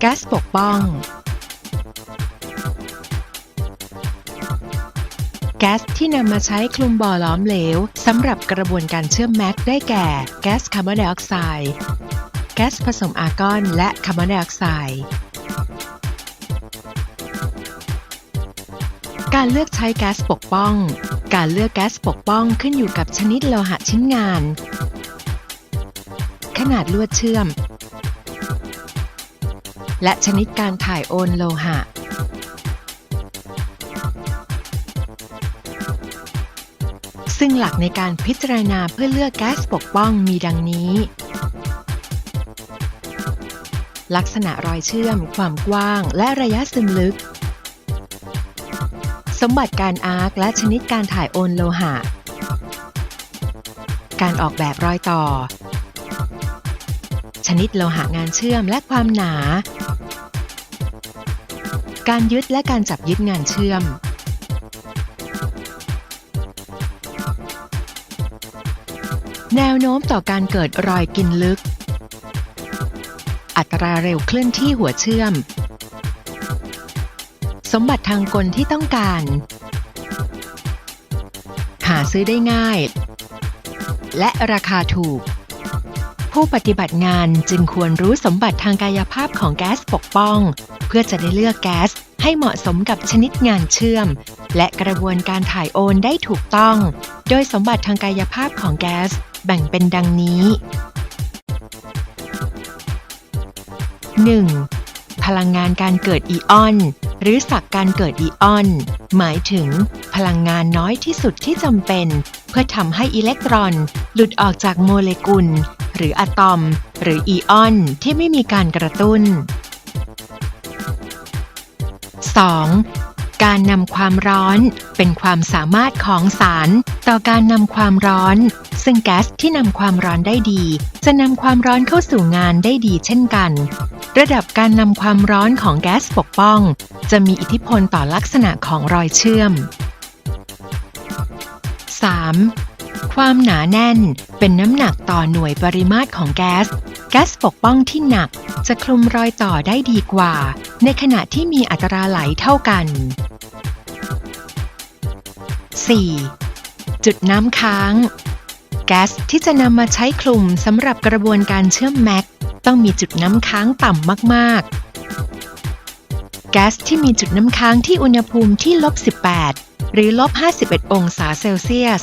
แก๊สปกป้อง แก๊สที่นำมาใช้คลุมบ่อหล้อมเหลวสำหรับกระบวนการเชื่อมแม็กได้แก่ แก๊สคาร์บอนไดออกไซด์ แก๊สผสมอาร์กอน และคาร์บอนไดออกไซด์การเลือกใช้แก๊สปกป้อง การเลือกแก๊สปกป้องขึ้นอยู่กับชนิดโลหะชิ้นงาน ขนาดลวดเชื่อม และชนิดการถ่ายโอนโลหะ ซึ่งหลักในการพิจารณาเพื่อเลือกแก๊สปกป้องมีดังนี้ ลักษณะรอยเชื่อม ความกว้าง และระยะซึมลึก สมบัติการอาร์คและชนิดการถ่ายโอนโลหะ การออกแบบรอยต่อชนิดโลหะงานเชื่อมและความหนา การยึดและการจับยึดงานเชื่อม แนวโน้มต่อการเกิดรอยกินลึก อัตราเร็วเคลื่อนที่หัวเชื่อม สมบัติทางกลที่ต้องการ หาซื้อได้ง่าย และราคาถูกผู้ปฏิบัติงานจึงควรรู้สมบัติทางกายภาพของแก๊สปกป้อง เพื่อจะได้เลือกแก๊สให้เหมาะสมกับชนิดงานเชื่อม และกระบวนการถ่ายโอนได้ถูกต้อง โดยสมบัติทางกายภาพของแก๊สแบ่งเป็นดังนี้ 1. พลังงานการเกิดอีออน หรือสักการเกิดอีออน หมายถึง พลังงานน้อยที่สุดที่จำเป็น เพื่อทำให้อิเล็กตรอน หลุดออกจากโมเลกุล หรืออะตอม หรืออีออนที่ไม่มีการกระตุ้น 2. การนำความร้อนเป็นความสามารถของสาร ต่อการนำความร้อน ซึ่งแก๊สที่นำความร้อนได้ดี จะนำความร้อนเข้าสู่งานได้ดีเช่นกัน ระดับการนำความร้อนของแก๊สปกป้อง จะมีอิทธิพลต่อลักษณะของรอยเชื่อม 3. ความหนาแน่นเป็นน้ำหนักต่อหน่วยปริมาตรของแก๊ส แก๊สปกป้องที่หนักจะคลุมรอยต่อได้ดีกว่า ในขณะที่มีอัตราไหลเท่ากัน 4. จุดน้ำค้าง แก๊สที่จะนำมาใช้คลุมสำหรับกระบวนการเชื่อมแม็กต้องมีจุดน้ำค้างต่ำมากๆ แก๊สที่มีจุดน้ำค้างที่อุณหภูมิที่ลบ 18 หรือลบ 51 องศาเซลเซียส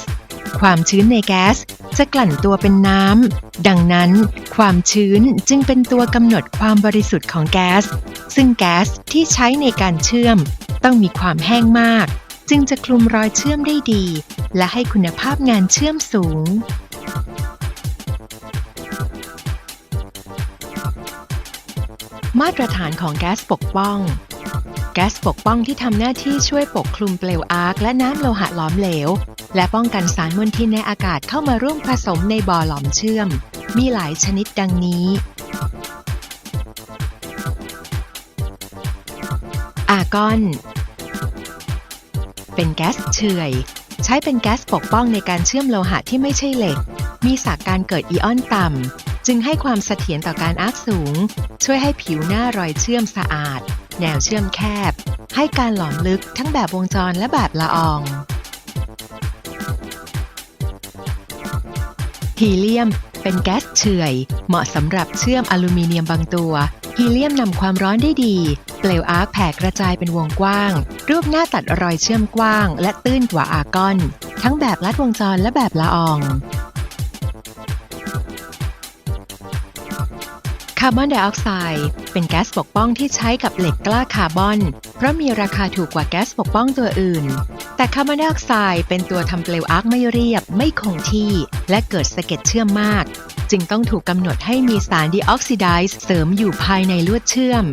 ความชื้นในแก๊สจะกลั่นตัวเป็นน้ำ ดังนั้น ความชื้นจึงเป็นตัวกำหนดความบริสุทธิ์ของแก๊ส ซึ่งแก๊สที่ใช้ในการเชื่อม ต้องมีความแห้งมาก จึงจะคลุมรอยเชื่อมได้ดี และให้คุณภาพงานเชื่อมสูงมาตรฐานของแก๊สปกป้อง แก๊สปกป้องที่ทำหน้าที่ช่วยปกคลุมเปลวอาร์คและน้ำโลหะหลอมเหลว และป้องกันสารมลทินในอากาศเข้ามาร่วมผสมในบ่อหลอมเชื่อม มีหลายชนิดดังนี้ อาร์กอน เป็นแก๊สเฉื่อย ใช้เป็นแก๊สปกป้องในการเชื่อมโลหะที่ไม่ใช่เหล็ก มีสักการเกิดอีออนต่ำ จึงให้ความเสถียรต่อการอาร์คสูง ช่วยให้ผิวหน้ารอยเชื่อมสะอาด แนวเชื่อมแคบ ให้การหลอมลึกทั้งแบบวงจรและแบบละอองฮีเลียมเป็นแก๊สเฉื่อย เหมาะสำหรับเชื่อมอลูมิเนียมบางตัว ฮีเลียมนำความร้อนได้ดี เปลวอาร์คแผ่กระจายเป็นวงกว้าง รูปหน้าตัดรอยเชื่อมกว้าง และตื้นกว่าอาร์กอน ทั้งแบบลัดวงจรและแบบละออง คาร์บอนไดออกไซด์เป็นแก๊สปกป้องที่ใช้กับเหล็กกล้าคาร์บอน เพราะมีราคาถูกกว่าแก๊สปกป้องตัวอื่น แต่คาร์บอนไดออกไซด์เป็นตัวทำเปลวอาร์คไม่เรียบ ไม่คงที่ และเกิดสะเก็ดเชื่อมมาก จึงต้องถูกกำหนดให้มีสารดีออกซิไดซ์เสริมอยู่ภายในลวดเชื่อม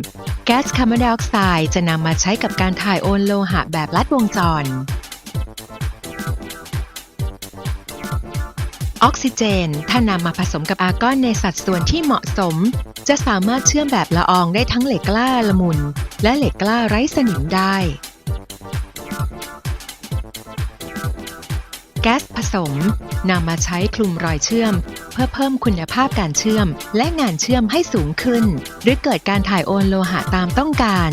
แก๊สคาร์บอนไดออกไซด์จะนำมาใช้กับการถ่ายโอนโลหะแบบลัดวงจรออกซิเจน ถ้านำมาผสมกับอาร์กอนในสัดส่วนที่เหมาะสม จะสามารถเชื่อมแบบละอองได้ทั้งเหล็กกล้าละมุน และเหล็กกล้าไร้สนิมได้ แก๊สผสมนำมาใช้คลุมรอยเชื่อม เพื่อเพิ่มคุณภาพการเชื่อม และงานเชื่อมให้สูงขึ้น หรือเกิดการถ่ายโอนโลหะตามต้องการ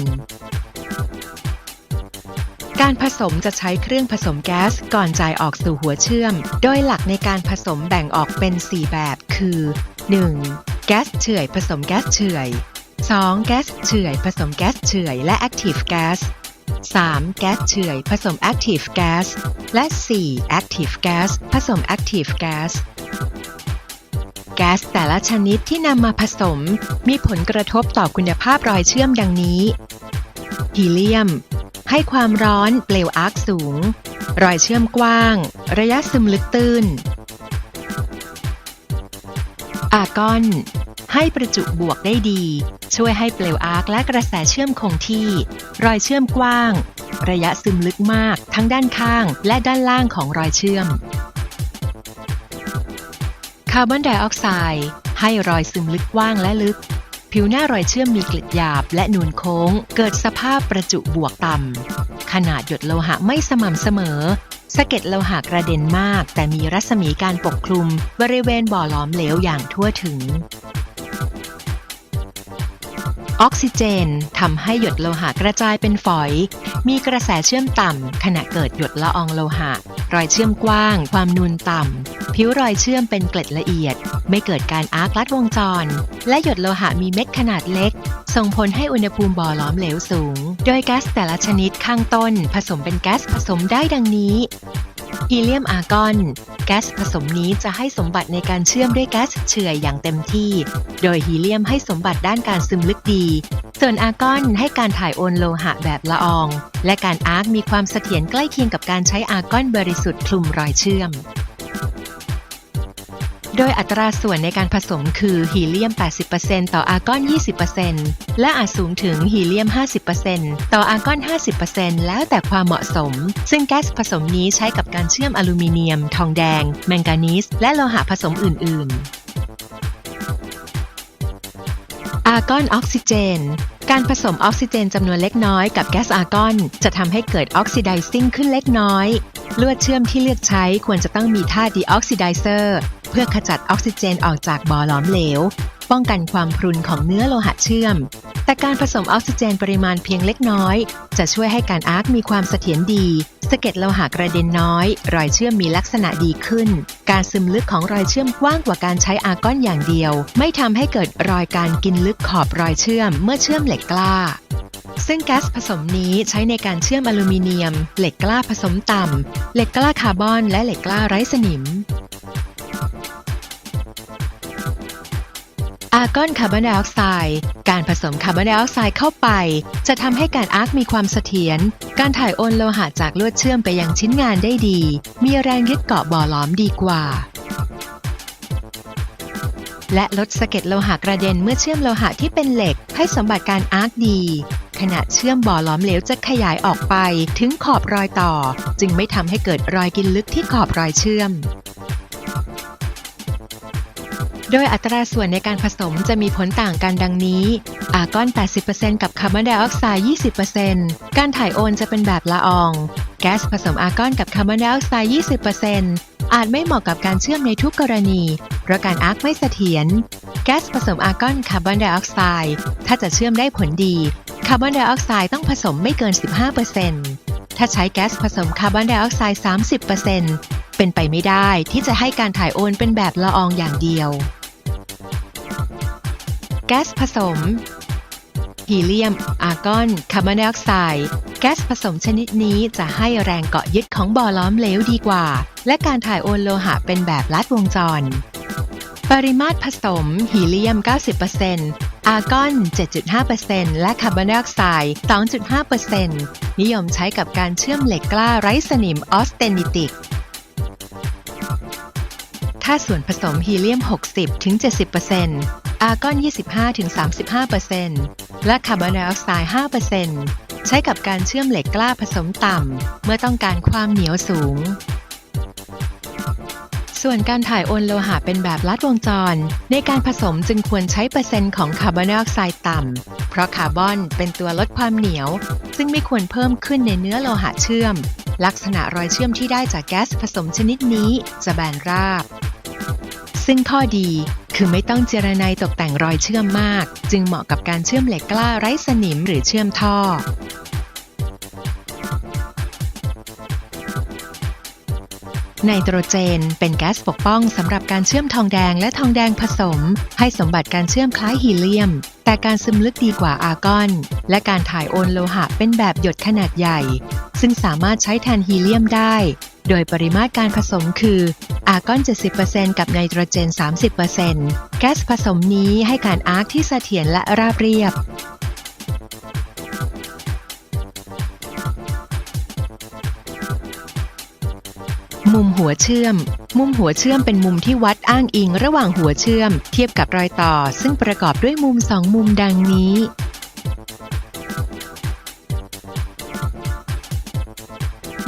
การผสมจะใช้เครื่องผสมแก๊สก่อนจ่ายออกสู่หัวเชื่อม โดยหลักในการผสมแบ่งออกเป็น 4 แบบคือ 1. แก๊สเฉื่อยผสมแก๊สเฉื่อย 2. แก๊สเฉื่อยผสมแก๊สเฉื่อยและ Active Gas 3. แก๊สเฉื่อยผสม Active Gas และ 4. Active Gas ผสม Active Gas แก๊สแต่ละชนิดที่นำมาผสม มีผลกระทบต่อคุณภาพรอยเชื่อมดังนี้ ฮีเลียม ให้ความร้อนเปลวอาร์คสูง รอยเชื่อมกว้าง ระยะซึมลึกตื้น อากอน ให้ประจุบวกได้ดี ช่วยให้เปลวอาร์คและกระแสเชื่อมคงที่ รอยเชื่อมกว้าง ระยะซึมลึกมากทั้งด้านข้างและด้านล่างของรอยเชื่อม คาร์บอนไดออกไซด์ให้รอยซึมลึกกว้างและลึก ผิวหน้ารอยเชื่อมมีกล็ดหยาบและนูนโค้ง เกิดสภาพประจุบวกต่ำขนาดหยดโลหะไม่สม่ำเสมอสะเก็ดโลหะกระเด็นมาก แต่มีรัศมีการปกคลุม บริเวณบ่อหลอมเหลวอย่างทั่วถึง ออกซิเจนทำให้หยดโลหะกระจายเป็นฝอย มีกระแสเชื่อมต่ำขณะเกิดหยดละอองโลหะ รอยเชื่อมกว้าง ความนูนต่ำ ผิวรอยเชื่อมเป็นเกล็ดละเอียด ไม่เกิดการอาร์คลัดวงจร และหยดโลหะมีเม็ดขนาดเล็ก ส่งผลให้อุณหภูมิบ่อหลอมเหลวสูง โดยแก๊สแต่ละชนิดข้างต้น ผสมเป็นแก๊สผสมได้ดังนี้ ฮีเลียมอาร์กอน แก๊สผสมนี้จะให้สมบัติในการเชื่อมด้วยแก๊สเฉื่อยอย่างเต็มที่ โดยฮีเลียมให้สมบัติด้านการซึมลึกดี ส่วนอาร์กอนให้การถ่ายโอนโลหะแบบละออง และการอาร์กมีความเสถียรใกล้เคียงกับการใช้อาร์กอนบริสุทธิ์คลุมรอยเชื่อม โดยอัตราส่วนในการผสมคือฮีเลียม 80%ต่ออาร์กอน 20%และอาจสูงถึงฮีเลียม 50%ต่ออาร์กอน 50%แล้วแต่ความเหมาะสม ซึ่งแก๊สผสมนี้ใช้กับการเชื่อมอลูมิเนียม ทองแดง แมงกานีส และโลหะผสมอื่น ๆอาร์กอนออกซิเจน การผสมออกซิเจนจำนวนเล็กน้อยกับแก๊สอาร์กอน จะทำให้เกิดออกซิไดซิ่งขึ้นเล็กน้อย ลวดเชื่อมที่เลือกใช้ควรจะต้องมีท่าดีออกซิไดเซอร์ พื่อขจัดออกซิเจนออกจากบ่อหลอมเหลว ป้องกันความพรุนของเนื้อโลหะเชื่อม แต่การผสมออกซิเจนปริมาณเพียงเล็กน้อย จะช่วยให้การอาร์คมีความเสถียรดี สะเก็ดโลหะกระเด็นน้อย รอยเชื่อมมีลักษณะดีขึ้น การซึมลึกของรอยเชื่อมกว้างกว่าการใช้อาร์กอนอย่างเดียว ไม่ทำให้เกิดรอยการกินลึกขอบรอยเชื่อมเมื่อเชื่อมเหล็กกล้าซึ่งแก๊สผสมนี้ใช้ในการเชื่อมอลูมิเนียม เหล็กกล้าผสมต่ำ เหล็กกล้าคาร์บอน และเหล็กกล้าไร้สนิม กอนคาร์บอนไดออกไซด์การผสมคาร์บอนไดออกไซด์เข้าไป จะทำให้การอาร์คมีความเสถียร การถ่ายโอนโลหะจากลวดเชื่อมไปยังชิ้นงานได้ดี มีแรงยึดเกาะบ่อหลอมดีกว่า และลดสะเก็ดโลหะกระเด็นเมื่อเชื่อมโลหะที่เป็นเหล็ก ให้สมบัติการอาร์คดี ขณะเชื่อมบ่อหลอมเหลวจะขยายออกไปถึงขอบรอยต่อ จึงไม่ทำให้เกิดรอยกินลึกที่ขอบรอยเชื่อม โดยอัตราส่วนในการผสมจะมีผลต่างกันดังนี้ อาร์กอน 80%กับคาร์บอนไดออกไซด์ 20%การถ่ายโอนจะเป็นแบบละออง แก๊สผสมอาร์กอนกับคาร์บอนไดออกไซด์ 20%อาจไม่เหมาะกับการเชื่อมในทุกกรณี เพราะการอาร์กไม่เสถียร แก๊สผสมอาร์กอนคาร์บอนไดออกไซด์ ถ้าจะเชื่อมได้ผลดี คาร์บอนไดออกไซด์ต้องผสมไม่เกิน 15%ถ้าใช้แก๊สผสมคาร์บอนไดออกไซด์ 30%เป็นไปไม่ได้ที่จะให้การถ่ายโอนเป็นแบบละอองอย่างเดียว แก๊สผสมฮีเลียม อาร์กอน คาร์บอนไดออกไซด์ แก๊สผสมชนิดนี้จะให้แรงเกาะยึดของบ่อล้อมเหลวดีกว่า และการถ่ายโอนโลหะเป็นแบบลัดวงจร ปริมาตรผสมฮีเลียม 90%อาร์กอน 7.5%และคาร์บอนไดออกไซด์ 2.5%นิยมใช้กับการเชื่อมเหล็กกล้าไร้สนิมออสเตนิติกถ้าส่วนผสมฮีเลียม 60-70% อาร์กอน 25-35%และคาร์บอนไดออกไซด์ 5%ใช้กับการเชื่อมเหล็กกล้าผสมต่ำ เมื่อต้องการความเหนียวสูง ส่วนการถ่ายโอนโลหะเป็นแบบลัดวงจร ในการผสมจึงควรใช้เปอร์เซ็นต์ของคาร์บอนไดออกไซด์ต่ำ เพราะคาร์บอนเป็นตัวลดความเหนียว ซึ่งไม่ควรเพิ่มขึ้นในเนื้อโลหะเชื่อม ลักษณะรอยเชื่อมที่ได้จากแก๊สผสมชนิดนี้จะแบนราบซึ่งข้อดี คือไม่ต้องเจรไนตกแต่งรอยเชื่อมมาก จึงเหมาะกับการเชื่อมเหล็กกล้าไร้สนิมหรือเชื่อมท่อไนโตรเจน เป็นแก๊สปกป้องสำหรับการเชื่อมทองแดงและทองแดงผสม ให้สมบัติการเชื่อมคล้ายฮีเลียม แต่การซึมลึกดีกว่าอาร์กอน และการถ่ายโอนโลหะเป็นแบบหยดขนาดใหญ่ ซึ่งสามารถใช้แทนฮีเลียมได้ โดยปริมาตรการผสมคือ อาร์กอน 70%กับไนโตรเจน 30%แก๊สผสมนี้ให้การอาร์กที่เสถียรและราบเรียบ มุมหัวเชื่อม มุมหัวเชื่อมเป็นมุมที่วัดอ้างอิงระหว่างหัวเชื่อม เทียบกับรอยต่อ ซึ่งประกอบด้วยมุมสองมุมดังนี้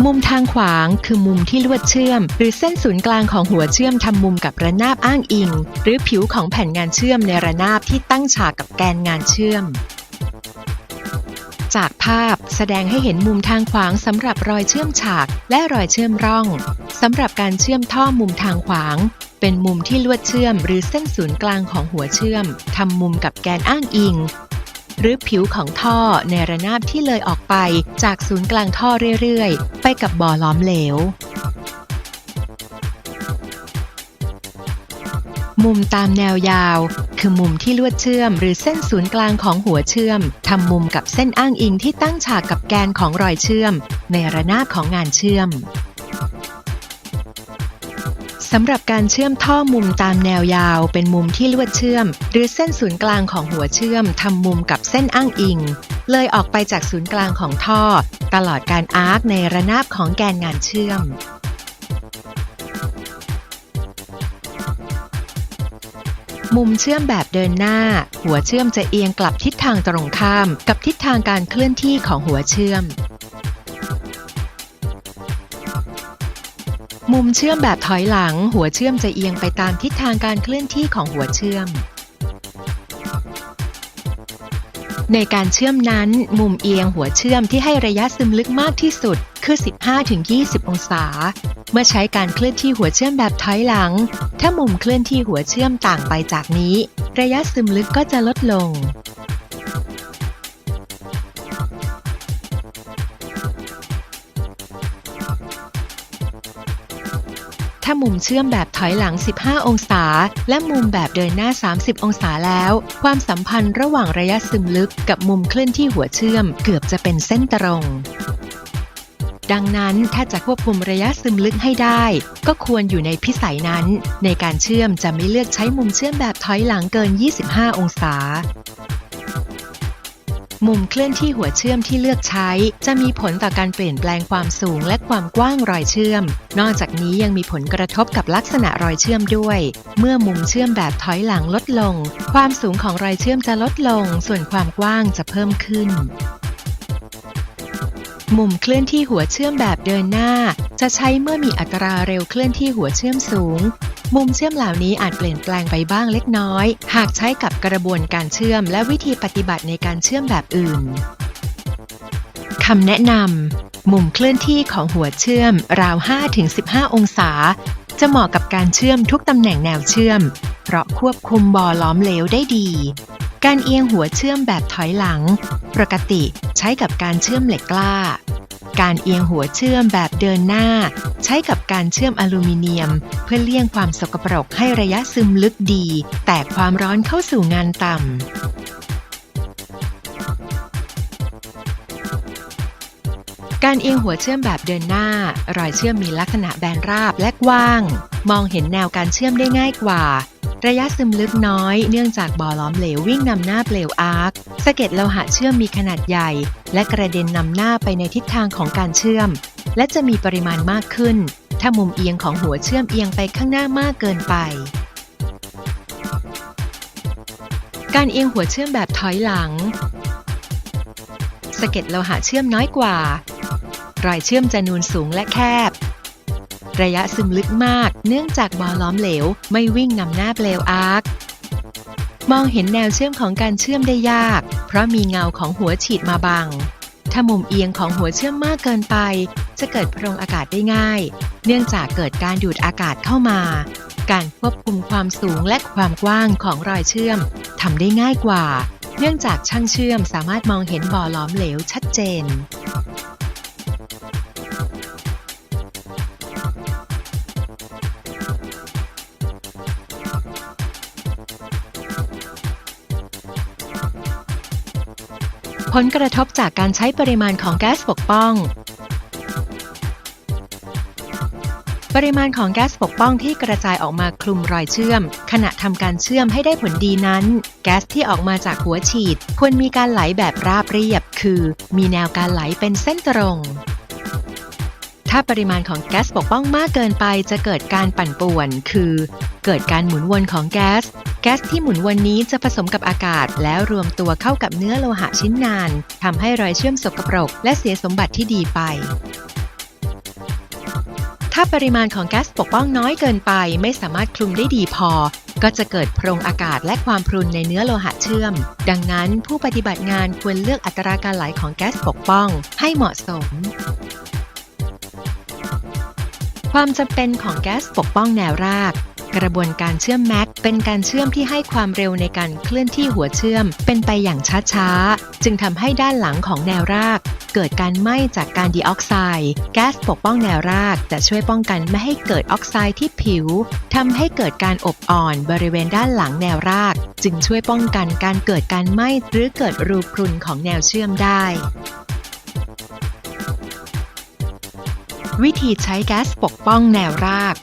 มุมทางขวางคือมุมที่ลวดเชื่อม หรือเส้นศูนย์กลางของหัวเชื่อมทำมุมกับระนาบอ้างอิง หรือผิวของแผ่นงานเชื่อมในระนาบที่ตั้งฉากกับแกนงานเชื่อม จากภาพแสดงให้เห็นมุมทางขวางสำหรับรอยเชื่อมฉาก และรอยเชื่อมร่องสำหรับการเชื่อมท่อมุมทางขวาง เป็นมุมที่ลวดเชื่อม หรือเส้นศูนย์กลางของหัวเชื่อมทำมุมกับแกนอ้างอิงหรือผิวของท่อในระนาบที่เลยออกไปจากศูนย์กลางท่อเรื่อย กับบ่อล้อมเหลว มุมตามแนวยาว คือมุมที่ลวดเชื่อม หรือเส้นศูนย์กลางของหัวเชื่อมทำมุมกับเส้นอ้างอิงที่ตั้งฉากกับแกนของรอยเชื่อม ในระนาบของงานเชื่อม สำหรับการเชื่อมท่อมุมตามแนวยาว เป็นมุมที่ลวดเชื่อม หรือเส้นศูนย์กลางของหัวเชื่อมทำมุมกับเส้นอ้างอิง เลยออกไปจากศูนย์กลางของท่อ ตลอดการอาร์คในระนาบของแกนงานเชื่อมมุมเชื่อมแบบเดินหน้า หัวเชื่อมจะเอียงกลับทิศทางตรงข้าม กับทิศทางการเคลื่อนที่ของหัวเชื่อม มุมเชื่อมแบบถอยหลัง หัวเชื่อมจะเอียงไปตามทิศทางการเคลื่อนที่ของหัวเชื่อม ในการเชื่อมนั้น มุมเอียงหัวเชื่อมที่ให้ระยะซึมลึกมากที่สุด คือ 15-20 องศา เมื่อใช้การเคลื่อนที่หัวเชื่อมแบบถอยหลัง ถ้ามุมเคลื่อนที่หัวเชื่อมต่างไปจากนี้ ระยะซึมลึกก็จะลดลง ถ้ามุมเชื่อมแบบถอยหลัง 15 องศา และมุมแบบเดินหน้า 30 องศาแล้ว ความสัมพันธ์ระหว่างระยะซึมลึกกับมุมเคลื่อนที่หัวเชื่อมเกือบจะเป็นเส้นตรงดังนั้นถ้าจะควบคุมระยะซึมลึกให้ได้ ก็ควรอยู่ในพิสัยนั้น ในการเชื่อมจะไม่เลือกใช้มุมเชื่อมแบบถอยหลังเกิน 25 องศา มุมเคลื่อนที่หัวเชื่อมที่เลือกใช้ จะมีผลต่อการเปลี่ยนแปลงความสูงและความกว้างรอยเชื่อม นอกจากนี้ยังมีผลกระทบกับลักษณะรอยเชื่อมด้วย เมื่อมุมเชื่อมแบบถอยหลังลดลง ความสูงของรอยเชื่อมจะลดลง ส่วนความกว้างจะเพิ่มขึ้นมุมเคลื่อนที่หัวเชื่อมแบบเดินหน้า จะใช้เมื่อมีอัตราเร็วเคลื่อนที่หัวเชื่อมสูง มุมเชื่อมเหล่านี้อาจเปลี่ยนแปลงไปบ้างเล็กน้อย หากใช้กับกระบวนการเชื่อมและวิธีปฏิบัติในการเชื่อมแบบอื่นคำแนะนำมุมเคลื่อนที่ของหัวเชื่อมราว 5-15 องศา จะเหมาะกับการเชื่อมทุกตำแหน่งแนวเชื่อม เพราะควบคุมบอล้อมเหลวได้ดี การเอียงหัวเชื่อมแบบถอยหลัง ปกติใช้กับการเชื่อมเหล็กกล้า การเอียงหัวเชื่อมแบบเดินหน้า ใช้กับการเชื่อมอลูมิเนียม เพื่อเลี่ยงความสกปรกให้ระยะซึมลึกดี แต่ความร้อนเข้าสู่งานต่ำ การเอียงหัวเชื่อมแบบเดินหน้า รอยเชื่อมมีลักษณะแบนราบและกว้าง มองเห็นแนวการเชื่อมได้ง่ายกว่า ระยะซึมลึกน้อย เนื่องจากบ่อล้อมเหลววิ่งนำหน้าเปลวอาร์คสะเก็ดโลหะเชื่อมมีขนาดใหญ่ และกระเด็นนำหน้าไปในทิศทางของการเชื่อม และจะมีปริมาณมากขึ้น ถ้ามุมเอียงของหัวเชื่อมเอียงไปข้างหน้ามากเกินไปการเอียงหัวเชื่อมแบบถอยหลังสะเก็ดโลหะเชื่อมน้อยกว่า รอยเชื่อมจะนูนสูงและแคบ ระยะซึมลึกมาก เนื่องจากบ่อล้อมเหลว ไม่วิ่งนำหน้าเปลวอาร์ค มองเห็นแนวเชื่อมของการเชื่อมได้ยาก เพราะมีเงาของหัวฉีดมาบัง ถ้ามุมเอียงของหัวเชื่อมมากเกินไป จะเกิดโพรงอากาศได้ง่าย เนื่องจากเกิดการดูดอากาศเข้ามา การควบคุมความสูงและความกว้างของรอยเชื่อมทำได้ง่ายกว่า เนื่องจากช่างเชื่อมสามารถมองเห็นบ่อหลอมเหลวชัดเจน ผลกระทบจากการใช้ปริมาณของแก๊สปกป้อง ปริมาณของแก๊สปกป้องที่กระจายออกมาคลุมรอยเชื่อม ขณะทำการเชื่อมให้ได้ผลดีนั้น แก๊สที่ออกมาจากหัวฉีด ควรมีการไหลแบบราบเรียบ คือ มีแนวการไหลเป็นเส้นตรงถ้าปริมาณของแก๊สปกป้องมากเกินไปจะเกิดการปั่นป่วน คือ เกิดการหมุนวนของแก๊ส แก๊สที่หมุนวนนี้จะผสมกับอากาศ แล้วรวมตัวเข้ากับเนื้อโลหะชิ้นนานทำให้รอยเชื่อมสกปรก และเสียสมบัติที่ดีไป ถ้าปริมาณของแก๊สปกป้องน้อยเกินไป ไม่สามารถคลุมได้ดีพอ ก็จะเกิดโพรงอากาศและความพรุนในเนื้อโลหะเชื่อม ดังนั้นผู้ปฏิบัติงานควรเลือกอัตราการไหลของแก๊สปกป้อง ให้เหมาะสมความจำเป็นของแก๊สปกป้องแนวราก กระบวนการเชื่อมแม็กเป็นการเชื่อมที่ให้ความเร็วในการเคลื่อนที่หัวเชื่อม เป็นไปอย่างช้าๆ จึงทำให้ด้านหลังของแนวราก เกิดการไหม้จากการดีออกไซด์แก๊สปกป้องแนวรากจะช่วยป้องกันไม่ให้เกิดออกไซด์ที่ผิวทำให้เกิดการอบอ่อนบริเวณด้านหลังแนวราก จึงช่วยป้องกันการเกิดการไหม้หรือเกิดรูพรุนของแนวเชื่อมได้วิธีใช้แก๊สปกป้องแนวราก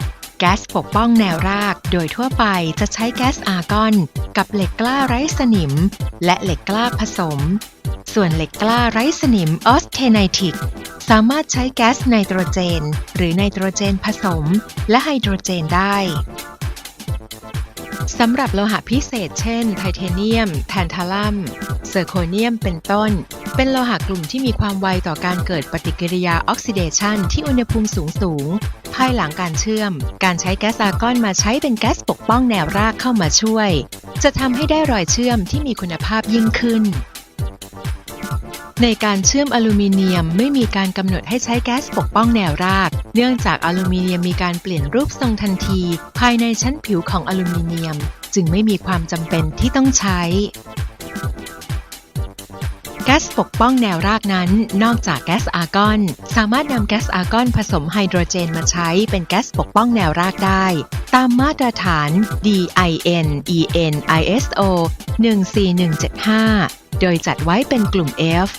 ก๊สปกป้องแนวราก โดยทั่วไปจะใช้แก๊สอาร์กอน กับเหล็กกล้าไร้สนิม และเหล็กกล้าผสม ส่วนเหล็กกล้าไร้สนิมออสเทไนติกสามารถใช้แก๊สไนโตรเจน หรือไนโตรเจนผสม และไฮโดรเจนได้สำหรับโลหะพิเศษเช่น ไทเทเนียม แทนทาลัม ซอร์โคเนียมเป็นต้น เป็นโลหะกลุ่มที่มีความไวต่อการเกิดปฏิกิริยาออกซิเดชันที่อุณหภูมิสูงสูง ภายหลังการเชื่อม การใช้แก๊สอาร์กอนมาใช้เป็นแก๊สปกป้องแนวรากเข้ามาช่วย จะทำให้ได้รอยเชื่อมที่มีคุณภาพยิ่งขึ้นในการเชื่อมอลูมิเนียมไม่มีการกำหนดให้ใช้แก๊สปกป้องแนวราก เนื่องจากอลูมิเนียมมีการเปลี่ยนรูปทรงทันที ภายในชั้นผิวของอลูมิเนียม จึงไม่มีความจำเป็นที่ต้องใช้ แก๊สปกป้องแนวรากนั้น นอกจากแก๊สอาร์กอน สามารถนำแก๊สอาร์กอนผสมไฮโดรเจนมาใช้เป็นแก๊สปกป้องแนวรากได้ ตามมาตรฐาน DIN EN ISO 14175 โดยจัดไว้เป็นกลุ่ม F